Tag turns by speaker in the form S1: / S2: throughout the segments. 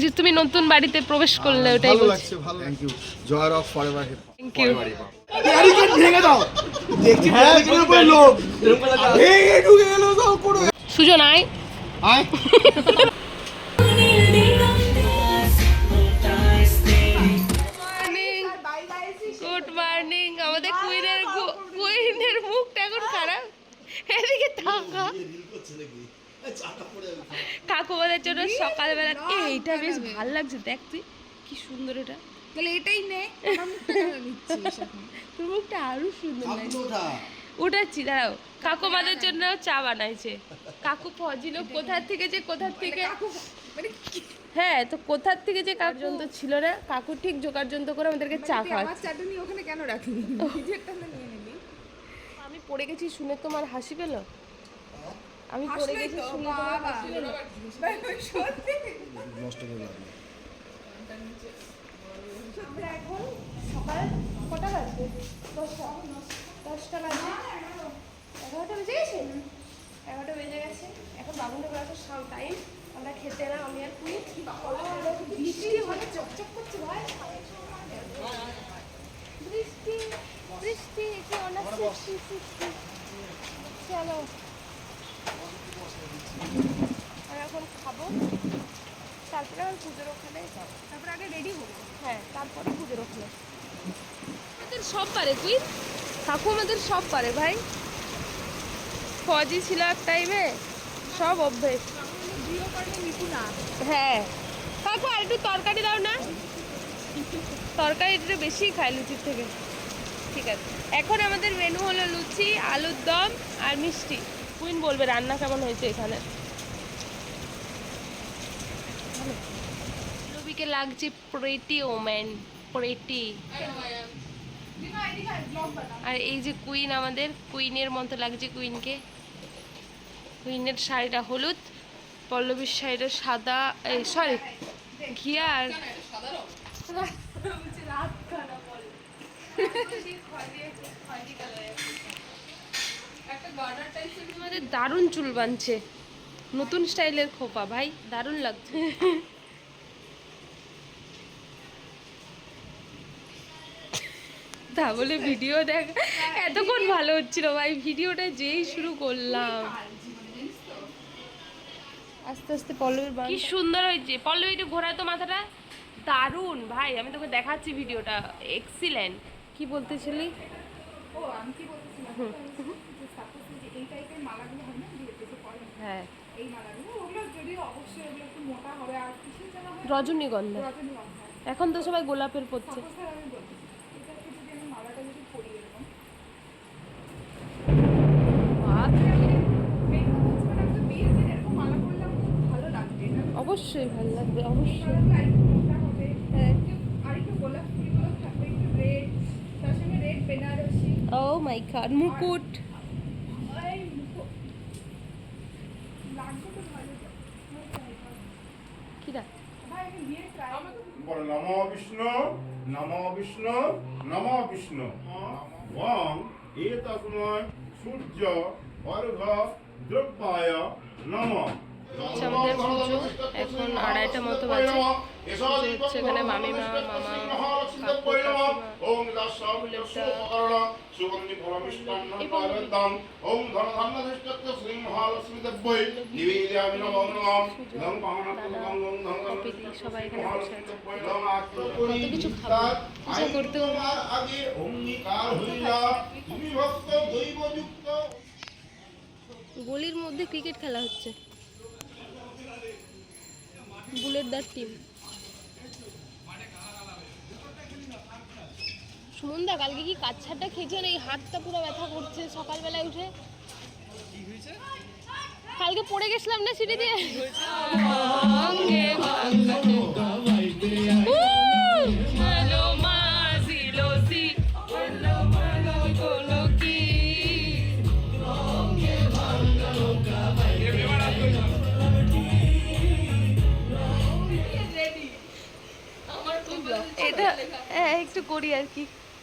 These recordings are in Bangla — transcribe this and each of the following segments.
S1: লাগছে তুমি নতুন বাড়িতে প্রবেশ করলে ওটাই
S2: ভালো লাগছে ভালো thank you Joy rock forever hip
S1: thank you
S2: barricade ভেঙে দাও। দেখছি ব্যারিকেডের উপরে লোক। ভেঙে ঢুকে গেল সব পুরো
S1: সুজন আয়।
S2: আয়।
S1: গুড মর্নিং আমাদের কুইনের কুইনের মুখটা এখন খারাপ। এদিকে তাকা কাকুমাদের জন্য সকালবেলা। এইটা বেশ ভালো লাগছে দেখ তুই কি সুন্দর এটা।
S3: তাহলে এটাই নে?
S1: তোর মুখটা আরও সুন্দর লাগছে। উঠাচ্ছি দাঁড়াও। কাকুমাদের জন্য চা বানাইছে। কাকু ফজিল কোথার থেকে যে কোথার থেকে?
S3: মানে
S1: হ্যাঁ তো কোথার থেকে যে কাক? যন্ত্র ছিল না। কাকু ঠিক জোগাড় যন্ত্র করে আমাদেরকে চা
S3: তুই
S1: খাওয়াচ্ছে।
S3: ওখানে কেন নিবি।
S1: আমি পড়ে গেছি শুনে তোমার হাসি পেল? আমি পড়ে গেছি শুনে
S2: নষ্ট করে।
S1: আমরা এখন সকাল কটা বাজবে? দশটা। দশটা বাজে। এগারোটা। বেজে গেছে? এগারোটা বেজে গেছে। এখন বাবুনের ক্লাসের সব টাইম আমরা খেতে এলাম আমি আর বৃষ্টি হলে চকচক করছে ভাই। বৃষ্টি বৃষ্টি একটু অনেক সৃষ্টি সৃষ্টি চলো। আর এখন খাব। তারপরে আমার পুজোর ওখানে যাব।
S3: তারপর আগে রেডি হব?
S1: হ্যাঁ তারপরে পুজোর ওখানে। আমাদের সব পারে কুইন কাকু আমাদের সব পারে ভাই। ফজি ছিল এক টাইমে সব অভ্যেস। হ্যাঁ। কাকু আর একটু তরকারি দাও না। তরকারি একটু বেশি খায় লুচির থেকে। ঠিক আছে। এখন আমাদের মেনু হলো লুচি আলুর দম আর মিষ্টি। কুইন বলবে রান্না কেমন হয়েছে এখানে? রবিকে লাগছে প্রেটি ওম্যান প্রেটি আর এই যে কুইন আমাদের কুইনের মতো লাগছে কুইনকে কুইনের শাড়িটা হলুদ পল্লবীর শাড়িটা সাদা এই সরি ঘিয়া আর আমাদের দারুণ চুল বানছে। নতুন স্টাইলের খোপা ভাই দারুণ লাগছে। তা বলে ভিডিও দেখ এতক্ষণ ভালো হচ্ছিল ভাই ভিডিওটা যেই শুরু করলাম। আস্তে আস্তে পল্লবীর কি সুন্দর হয়েছে। পল্লবী একটু ঘোরা তো মাথাটা। দারুণ ভাই আমি তোকে দেখাচ্ছি ভিডিওটা। এক্সিলেন্ট কি বলতেছিলি?
S3: ও আমি কি বলতেছিলাম যে সাপোজ যে এই টাইপের মালাগুলো হয় না বিয়েতে যে পরে
S1: হ্যাঁ।
S3: এই মালাগুলো ওগুলো যদিও অবশ্যই ওগুলো একটু মোটা হবে আর কিসের যেন
S1: রজনীগন্ধা।
S3: রজনীগন্ধা।
S1: এখন তো সবাই গোলাপের পড়ছে
S3: আমি বলছি। এটাকে যদি আমি মালাটা যদি পরি এরকম। মেন মানে
S1: অবশ্যই ভালো লাগবে অবশ্যই। ও মাই গড মুকুট
S3: এই মুখো লাগবে তো ভালো
S1: কি না
S3: ভাই আমি বিয়ে ট্রাই
S4: বলো নম বিষ্ণু নম বিষ্ণু নম বিষ্ণু। ওং এতস্ময় সূর্য অর্ঘ দ্রব্যায় নম।
S1: আচ্ছা, এখন আড়াইটা মতো বাজে। এখানে মামিমা, সবাই এখানে বসে আছে। কিছু। পূজা করতেও
S4: আগে অঙ্গীকার হইলা তুমি ভক্ত দৈবযুক্ত
S1: গলির মধ্যে ক্রিকেট খেলা হচ্ছে। বুলেট দার টিম সুমনদা কালকে কি কাচ্ছাটা খেয়েছেন এই হাতটা পুরো ব্যথা করছে সকালবেলায় উঠে। কালকে পড়ে গেছিলাম না সিঁড়ি দিয়ে? এটা হ্যাঁ একটু করি আর কি।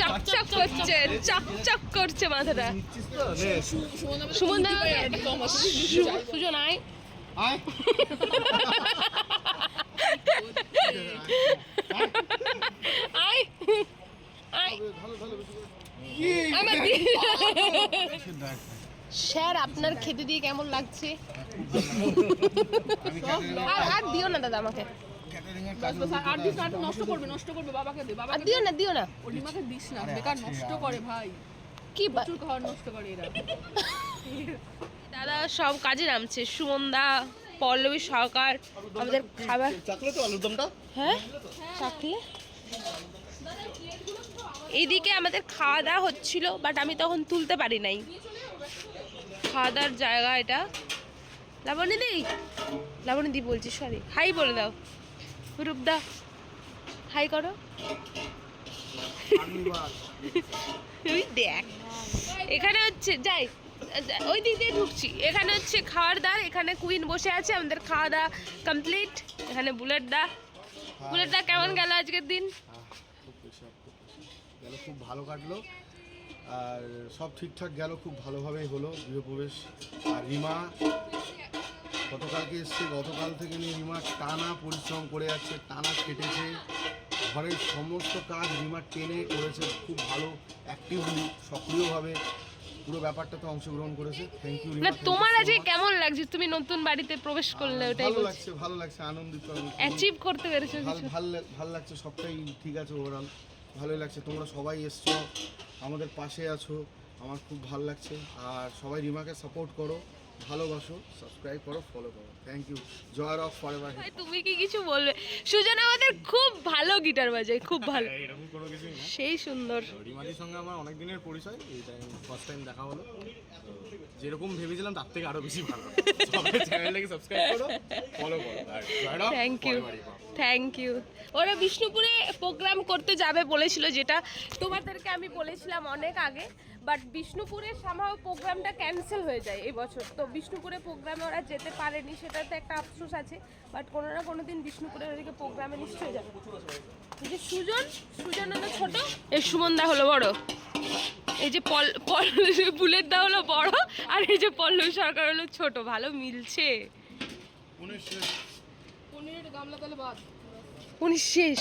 S1: চকচক করছে চকচক করছে মাথাটা। সুমন দা সুজন আয়। স্যার আপনার খেতে দিয়ে কেমন লাগছে? আর আর দিও না দাদা আমাকে।
S3: নষ্ট করবে নষ্ট করবে বাবাকে দে
S1: আর দিও না দিও না।
S3: অলিমাকে দিস না বেকার নষ্ট করে ভাই।
S1: কি
S3: প্রচুর খাবার নষ্ট করে এরা।
S1: দাদা সব কাজে নামছে সুমনদা পল্লবী সরকার আমাদের খাবার হ্যাঁ? চাকলে এইদিকে আমাদের খাওয়া দাওয়া হচ্ছিল বাট আমি তখন তুলতে পারি নাই। খাওয়া দাওয়ার জায়গা এটা। লাবণী দি লাবণী দি বলছি সরি হাই বলে দাও। রূপদা হাই করো। ওই দেখ। এখানে হচ্ছে, যাই ওই দিক দিয়ে ঢুকছি। এখানে হচ্ছে খাওয়ার দার এখানে কুইন বসে আছে, আমাদের খাওয়া দাওয়া কমপ্লিট এখানে বুলেট দা। বুলেট দা কেমন গেল আজকের দিন?
S2: গেল খুব ভালো কাটলো। আর সব ঠিকঠাক গেল, খুব ভালোভাবেই হলো। গৃহপ্রবেশ। আর রিমা গতকালকে এসছে গতকাল থেকে নিয়ে রিমা টানা পরিশ্রম করে যাচ্ছে টানা খেটেছে ঘরের সমস্ত কাজ রিমা টেনে করেছে খুব ভালো অ্যাক্টিভলি সক্রিয়ভাবে। পুরো ব্যাপারটাতে অংশগ্রহণ করেছে। থ্যাংক ইউ
S1: না তোমার আজকে কেমন লাগছে? তুমি নতুন বাড়িতে প্রবেশ করলে ওটাই
S2: ভালো লাগছে ভালো লাগছে আনন্দিত
S1: অ্যাচিভ করতে পেরেছ কিছু?
S2: ভালো ভালো লাগছে সবটাই ঠিক আছে ওভারঅল ভালোই লাগছে তোমরা সবাই এসছো আমাদের পাশে আছো আমার খুব ভালো লাগছে। আর সবাই রিমাকে সাপোর্ট করো। ভালোবাসো সাবস্ক্রাইব করো ফলো করো। Thank you Joy rock forever
S1: ভাই, তুমি কি কিছু বলবে? সুজন আমাদের খুব ভালো গিটার বাজায় খুব ভালো।
S5: এরকম কোনো কিছুই না।
S1: সেই সুন্দর।
S5: রিমাদির সঙ্গে আমার অনেক দিনের পরিচয় এই টাইম ফার্স্ট টাইম দেখা হলো। যেরকম ভেবেছিলাম তার থেকে আরও বেশি ভালো। সবাই চ্যানেলটাকে সাবস্ক্রাইব করো ফলো করো।
S1: Thank you. থ্যাংক ইউ ওরা বিষ্ণুপুরে প্রোগ্রাম করতে যাবে বলেছিল যেটা তোমাদেরকে আমি বলেছিলাম অনেক আগে। বাট বিষ্ণুপুরে সামাও প্রোগ্রামটা ক্যান্সেল হয়ে যায় এই বছর। তো বিষ্ণুপুরে প্রোগ্রামে ওরা যেতে পারেনি সেটাতে একটা আফসোস আছে বাট কোনো না কোনো দিন বিষ্ণুপুরে ওদেরকে প্রোগ্রামে নিশ্চয়ই যাবে। এই যে সুজন সুজন হলো ছোট এই সুমনদা হলো বড়। এই যে পল পল বুলেট দা হলো বড় আর এই যে পল্লবী সরকার হলো ছোট ভালো মিলছে।
S3: বাদ।
S1: শেষ।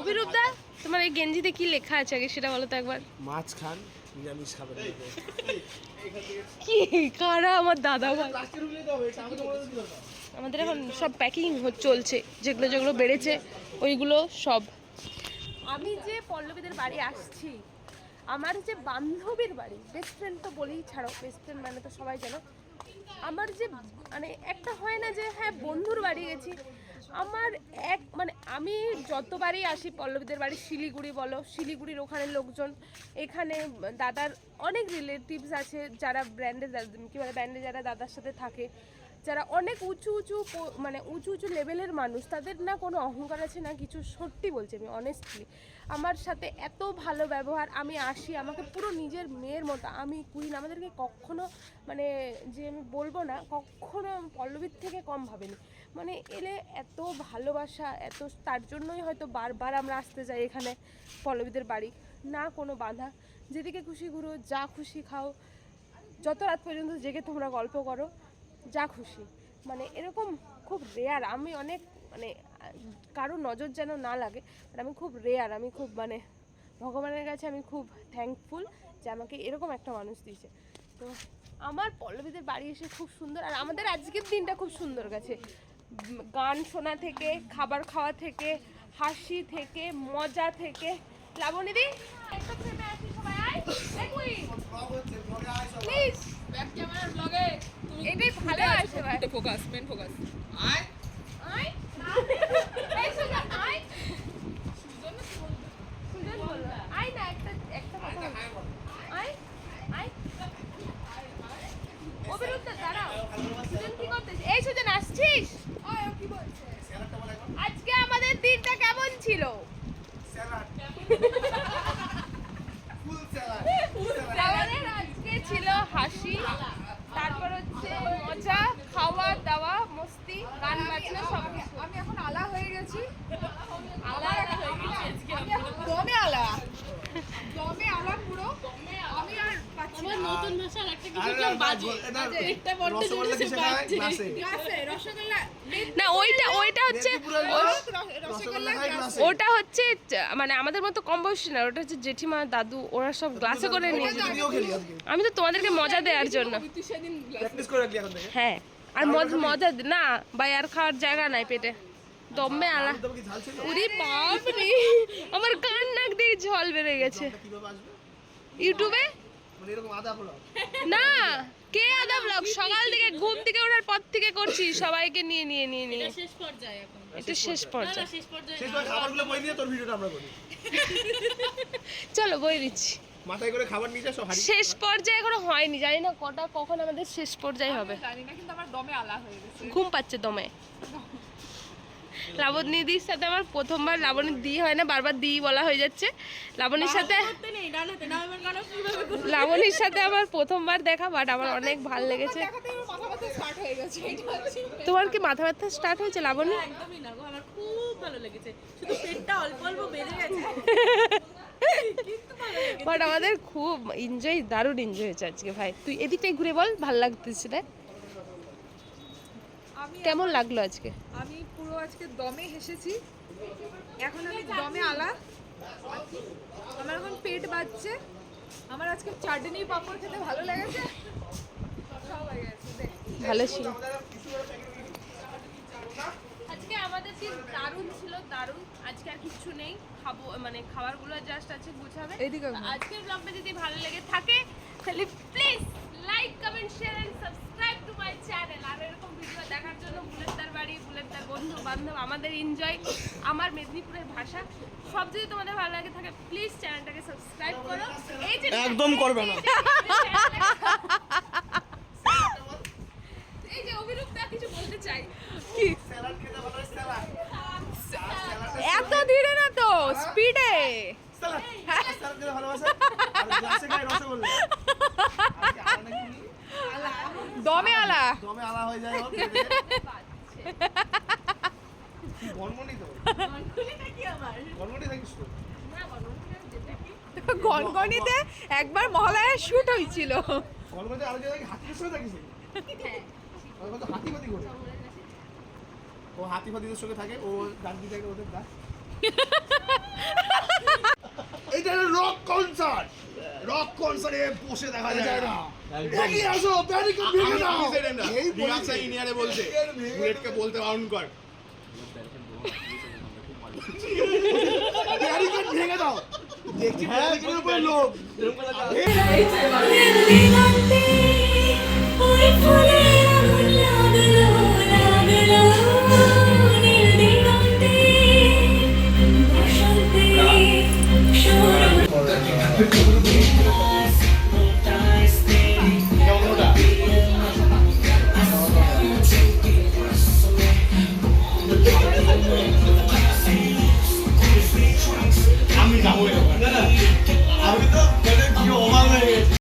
S1: অভিরূপ দা তোমার এই গেঞ্জিতে কি লেখা আছে আগে সেটা বলো তো একবার।
S5: মাছ খান নিরামিষ খাবেন
S1: কি? কারা? আমার দাদা ভাই। আমাদের এখন সব প্যাকিং চলছে যেগুলো যেগুলো বেড়েছে ওইগুলো সব। আমি যে পল্লবীদের বাড়ি আসছি আমার যে বান্ধবীর বাড়ি বেস্ট ফ্রেন্ড তো বলেই ছাড়ো বেস্ট ফ্রেন্ড মানে তো সবাই জানো আমার যে মানে একটা হয় না যে হ্যাঁ বন্ধুর বাড়ি গেছি আমার এক মানে আমি যতবারই আসি পল্লবীদের বাড়ি, শিলিগুড়ি বলো, শিলিগুড়ির ওখানে লোকজন, এখানে দাদার অনেক রিলেটিভস আছে যারা ব্র্যান্ডে কী বলে ব্র্যান্ডে যারা দাদার সাথে থাকে। যারা অনেক উঁচু উঁচু মানে উঁচু উঁচু লেভেলের মানুষ, তাদের না কোনো অহংকার আছে না কিছু? সত্যি বলছি আমি অনেস্টলি আমার সাথে এত ভালো ব্যবহার, আমি আসি, আমাকে পুরো নিজের মেয়ের মতো, আমি কুইন আমাদেরকে কখনো মানে যে আমি বলব না, কখনো পল্লবীর থেকে কম ভাবিনি। মানে এলে এত ভালোবাসা, এত তার জন্যই হয়তো বারবার আমরা আসতে যাই এখানে পল্লবীদের বাড়ি। না কোনো বাধা। যেদিকে খুশি ঘুরো, যা খুশি খাও। যত রাত পর্যন্ত জেগে তোমরা গল্প করো, যা খুশি। মানে এরকম খুব রেয়ার আমি অনেক মানে কারও নজর যেন না লাগে, but আমি খুব রেয়ার আমি খুব মানে ভগবানের কাছে আমি খুব থ্যাঙ্কফুল যে আমাকে এরকম একটা মানুষ দিয়েছে। তো আমার পল্লবীদের বাড়ি এসে খুব সুন্দর, আর আমাদের আজকের দিনটা খুব সুন্দর গেছে। গান শোনা থেকে খাবার খাওয়া থেকে হাসি থেকে মজা থেকে। লাবণীদি একটা ফ্রেমে আসি সবাই আয়। প্লিজ
S3: ব্যাক ক্যামেরার ব্লগে
S1: এটাই ভালো আসে ভাই
S3: ফোকাস মেন ফোকাস
S1: আয়। এই সুজন আয় আয় না একটা একটা কথা আয় আয় অবিরুদ্ধ দাঁড়াও। সুজন কি করতেছিস এই সুজন আসছিস
S3: কি বলছে
S1: আজকে আমাদের দিনটা কেমন ছিল আমাদের আজকে ছিল হাসি
S3: কি
S5: আরে
S3: শুনলাম
S5: না,
S3: বাজে
S5: এটা
S3: পেটটা বড্ড
S5: রসগোল্লা
S3: জোরে
S5: কিসে
S3: বাজছে।
S5: খায়? গ্লাসে।
S3: গ্লাসে, রসগোল্লা
S1: না ওইটা ওইটা হচ্ছে। ওটা হচ্ছে মানে আমাদের মতো কম বয়সী না ওটা হচ্ছে জেঠিমা দাদু ওরা সব গ্লাসে করে নিয়ে আমি তো তোমাদেরকে মজা দেওয়ার জন্য। হ্যাঁ আর মজ- মজা না ভাই আর খাওয়ার জায়গা নাই পেটে। দমে আলা।
S5: তবে কি ঝাল ছিল?
S1: উরি বাপ রে আমার কান নাক দিয়ে জল বেড়ে গেছে। ইউটিউবে?
S5: মানে এরকম আদা পোড়া
S1: না কে আদা ব্লগ? সকাল থেকে ঘুম থেকে ওঠার পর থেকে করছি সবাইকে নিয়ে নিয়ে নিয়ে নিয়ে।
S3: শেষ পর্যায়ে এখন।
S1: এটা শেষ পর্যায়ে।
S3: শেষ পর্যায়ে
S5: খাবারগুলো বই দিয়ে তোর ভিডিওটা আমরা করি।
S1: চলো বই দিচ্ছি।
S5: মাথায় করে খাবার নিয়ে যা
S1: শেষ পর্যায়ে এখনও হয়নি জানি না কটা কখন আমাদের শেষ পর্যায়ে হবে।
S3: জানি না কিন্তু আমার দমে আলা হয়ে গেছে।
S1: ঘুম পাচ্ছে দমে। লাবণীদির সাথে আমার প্রথমবার লাবণী দি হয় না বারবার দি বলা হয়ে যাচ্ছে। লাবণীর সাথে? লাবণীর সাথে আমার প্রথমবার দেখা বাট আমার অনেক ভালো লেগেছে। তোমার কি মাথা ব্যথা স্টার্ট হয়েছে লাবণী?
S6: একদমই না গো আমার খুব ভালো লেগেছে। শুধু পেটটা অল্প অল্প বেড়ে গেছে।
S1: বাট আমাদের খুব এনজয় দারুণ এনজয় হয়েছে আজকে ভাই। তুই এদিকটাই ঘুরে বল ভালো লাগতেছে রে কেমন লাগল আজকে?
S3: আমি পুরো আজকে দমে হেসেছি। এখন আমি দমে আলা। আমার এখন পেট বাজছে। আমার আজকে চাটনি পাপড় খেতে ভালো লেগেছে। সব গেছে দেখ।
S1: ভালো ছিল।
S6: আজকে আমাদের দিন দারুণ ছিল দারুণ। আজকে আর কিছু নেই। খাব মানে খাবারগুলো জাস্ট আছে গুছাবে। আজকের ব্লগটা যদি ভালো লেগে থাকে তাহলে please like comment share and subscribe to my channel আর এরকম দেখার জন্য বুলেটদার বাড়ি বুলেটদার বন্ধু বান্ধব আমাদের এনজয় আমার মেদিনীপুরের ভাষা। সব যদি তোমাদের ভালো লাগে থাকে প্লিজ চ্যানেলটাকে সাবস্ক্রাইব করো। এই যে
S5: একদম করবে না।
S6: এই যে অভিরূপ দা কিছু বলতে চাই।
S5: স্যালাড খেতে ভালো স্যালাড।
S1: এত ধীরে না তো স্পিডে
S5: স্যালাড। স্যালাড খেতে ভালোবাসে। আর গ্লাসে খায় রসগোল্লা?
S3: দমে আলা।
S5: দমে আলা হয়ে যায়
S3: গনগনিতে একবার মহালয়ার শুট হয়েছিল
S5: ও হাতি ফাতিদের সঙ্গে থাকে ও ডান্ডি থাকে ওদের দা এইটা রক কনসার্ট রক কনসার্টে বসে দেখা যায় না। এগিয়ে আসো ভেঙে দাও। এই বলছে।
S2: ইনিয়ারে বলছে বুলেটকে বলতে বারণ কর।
S5: ভেঙে দাও। দেখছি উপর লোক